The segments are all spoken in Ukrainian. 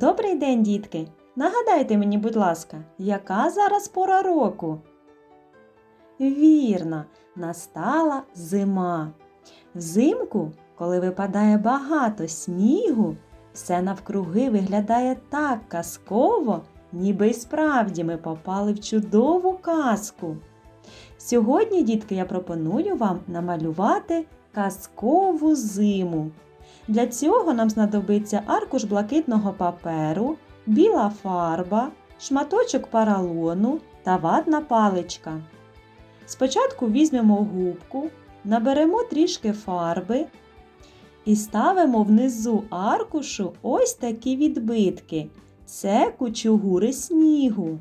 Добрий день, дітки! Нагадайте мені, будь ласка, яка зараз пора року? Вірно, настала зима. Взимку, коли випадає багато снігу, все навкруги виглядає так казково, ніби й справді ми попали в чудову казку. Сьогодні, дітки, я пропоную вам намалювати казкову зиму. Для цього нам знадобиться аркуш блакитного паперу, біла фарба, шматочок паралону та ватна паличка. Спочатку візьмемо губку, наберемо трішки фарби і ставимо внизу аркушу ось такі відбитки. Це кучугури снігу.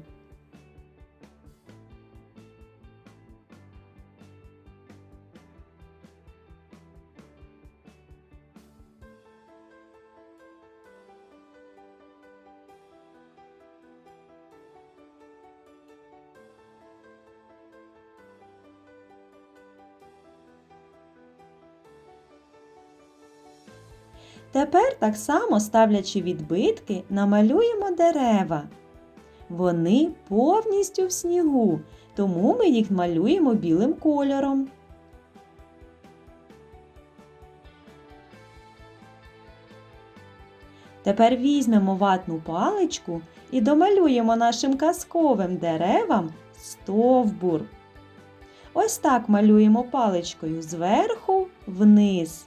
Тепер так само ставлячи відбитки, намалюємо дерева. Вони повністю в снігу, тому ми їх малюємо білим кольором. Тепер візьмемо ватну паличку і домалюємо нашим казковим деревам стовбур. Ось так малюємо паличкою зверху вниз.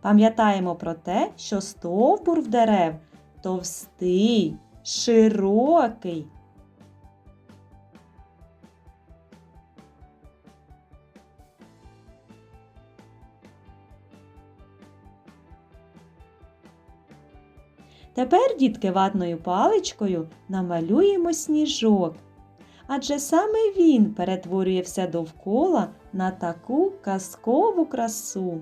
Пам'ятаємо про те, що стовбур в дерев товстий, широкий. Тепер, дітки, ватною паличкою намалюємо сніжок. Адже саме він перетворює все довкола на таку казкову красу.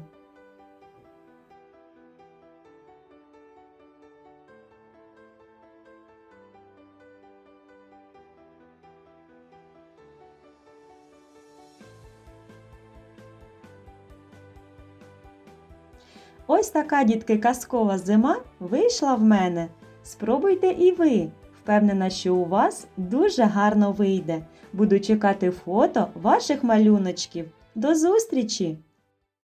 Ось така, дітки, казкова зима вийшла в мене. Спробуйте і ви. Впевнена, що у вас дуже гарно вийде. Буду чекати фото ваших малюночків. До зустрічі!